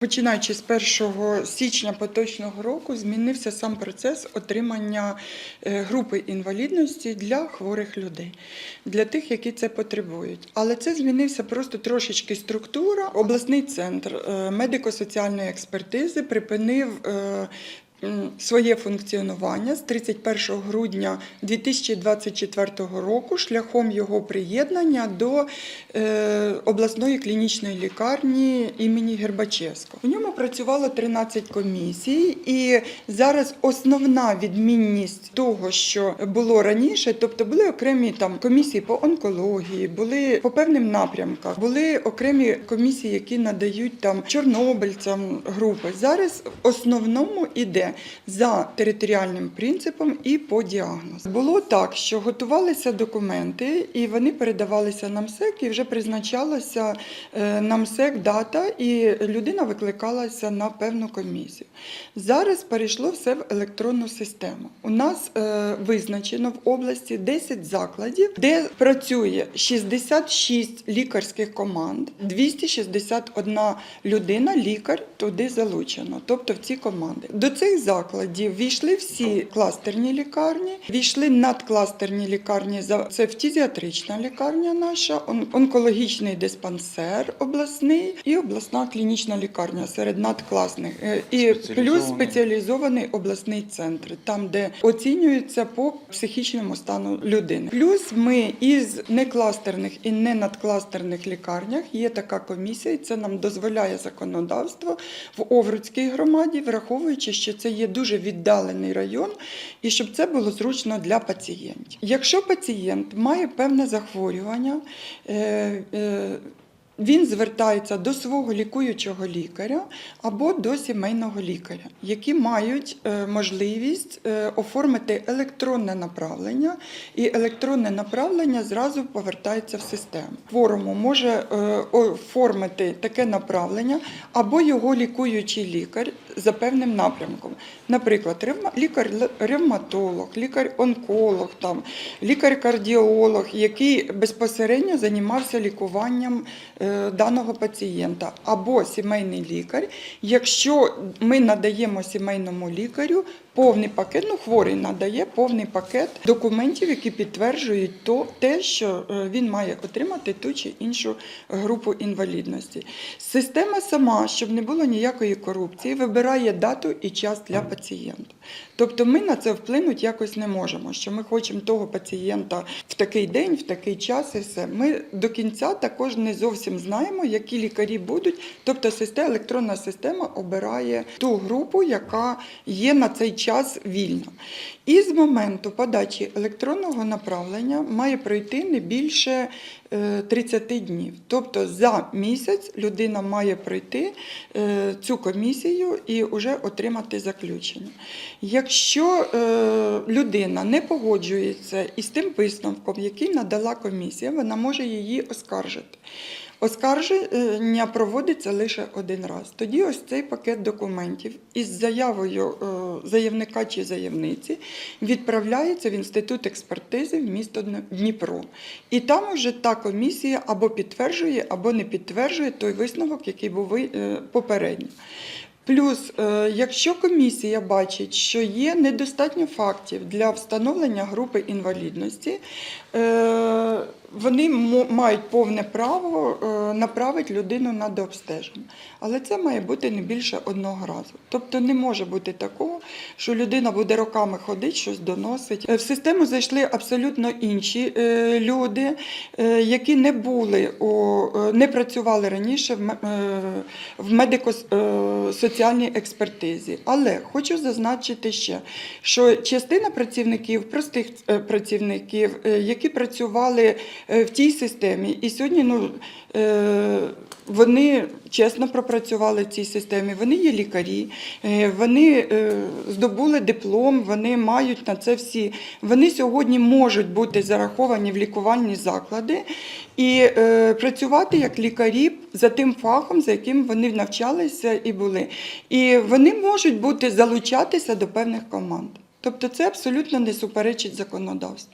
Починаючи з 1 січня поточного року змінився сам процес отримання е, групи інвалідності для хворих людей, для тих, які це потребують. Але це змінився просто трошечки структура. Обласний центр е, медико-соціальної експертизи припинив. Своє функціонування з 31 грудня 2024 року шляхом його приєднання до е, обласної клінічної лікарні імені Гербачевського. У ньому працювало 13 комісій, і зараз основна відмінність того, що було раніше, тобто були окремі там комісії по онкології, були по певним напрямкам, були окремі комісії, які надають там чорнобильцям групи. Зараз в основному іде за територіальним принципом і по діагнозу. Було так, що готувалися документи, і вони передавалися на МСЕК, і вже призначалася е, на МСЕК дата, і людина викликалася на певну комісію. Зараз перейшло все в електронну систему. У нас е, визначено в області 10 закладів, де працює 66 лікарських команд, 261 людина, лікар туди залучено, тобто в ці команди. До цих закладів війшли всі кластерні лікарні, війшли надкластерні лікарні. Це фтізіатрична лікарня наша, онкологічний диспансер обласний і обласна клінічна лікарня серед надкласних. Е, І плюс спеціалізований обласний центр, там де оцінюється по психічному стану людини. Плюс ми із некластерних і не надкластерних лікарнях є така комісія, і це нам дозволяє законодавство в Овруцькій громаді, враховуючи, що це є дуже віддалений район, і щоб це було зручно для пацієнтів. Якщо пацієнт має певне захворювання, е, е, він звертається до свого лікуючого лікаря або до сімейного лікаря, які мають е, можливість е, оформити електронне направлення, і електронне направлення зразу повертається в систему. Хворому може е, оформити таке направлення або його лікуючий лікар за певним напрямком. Наприклад, ревма- лікар-ревматолог, лікар-онколог, там, лікар-кардіолог, який безпосередньо займався лікуванням даного пацієнта, або сімейний лікар. Якщо ми надаємо сімейному лікарю повний пакет, ну хворий надає повний пакет документів, які підтверджують то, те, що е, він має отримати ту чи іншу групу інвалідності. Система сама, щоб не було ніякої корупції, вибирає дату і час для пацієнта. Тобто ми на це вплинути якось не можемо, що ми хочемо того пацієнта в такий день, в такий час і все. Ми до кінця також не зовсім знаємо, які лікарі будуть. Тобто система, електронна система обирає ту групу, яка є на цей час вільна. І з моменту подачі електронного направлення має пройти не більше е, 30 днів. Тобто за місяць людина має пройти е, цю комісію і вже отримати заключення. Якщо е, людина не погоджується із тим висновком, який надала комісія, вона може її оскаржити. Оскарження проводиться лише один раз. Тоді ось цей пакет документів із заявою е, заявника чи заявниці відправляється в інститут експертизи в місто Дніпро. І там уже та комісія або підтверджує, або не підтверджує той висновок, який був е, попередньо. Плюс, е, якщо комісія бачить, що є недостатньо фактів для встановлення групи інвалідності, вони мають повне право е, направити людину на дообстеження. Але це має бути не більше одного разу. Тобто не може бути такого, що людина буде роками ходити, щось доносить. Е, В систему зайшли абсолютно інші е, люди, які не були у, не працювали раніше в ме- в медико-соціальній експертизі. Але хочу зазначити ще, що частина працівників, простих працівників, які працювали в тій системі, і сьогодні ну, е, вони чесно пропрацювали в цій системі. Вони є лікарі, е, вони е, здобули диплом, вони мають на це всі. Вони сьогодні можуть бути зараховані в лікувальні заклади і е, працювати як лікарі за тим фахом, за яким вони навчалися і були. І вони можуть бути залучатися до певних команд. Тобто це абсолютно не суперечить законодавству.